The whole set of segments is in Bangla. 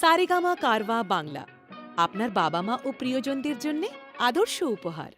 সারেগামা কারওয়া বাংলা। আপনার বাবা মা ও প্রিয়জনদের জন্যে আদর্শ উপহার।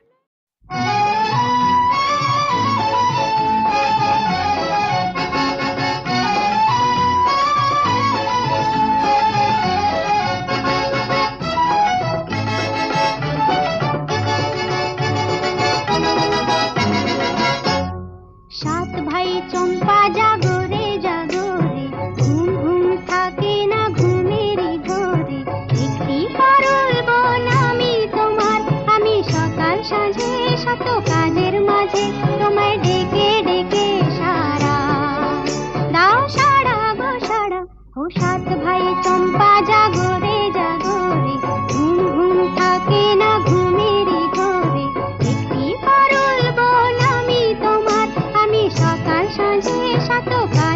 तो का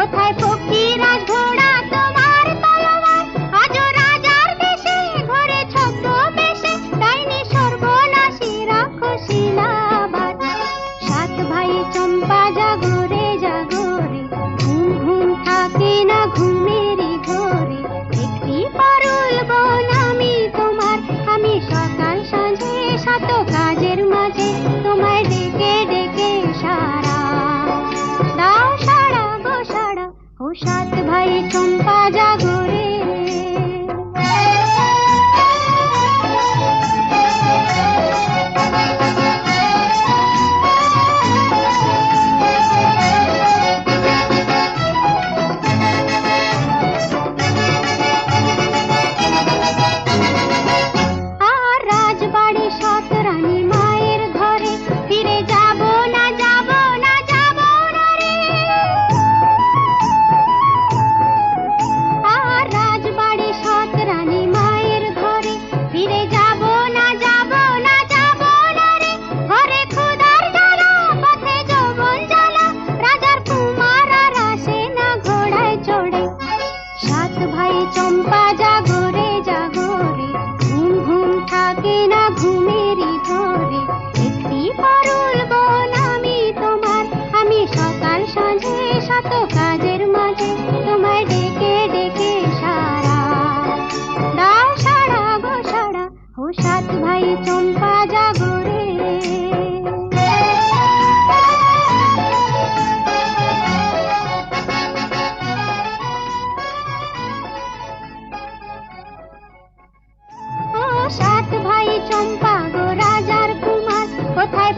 কোথায় চম্পা জাগরে জাগরে, ঘুম ঘুম থাকে না ঘুমেরই ধরে একটি পারুল বোন আমি তোমার, আমি সকাল সন্ধে শত কাজের মাঝে তোমায় ডেকে ডেকে সারা। দাও সারা গো সারা, ও সাত ভাই চম্পা জাগরে সাত ভাই চম্পা গো রাজার কুমার কোথায়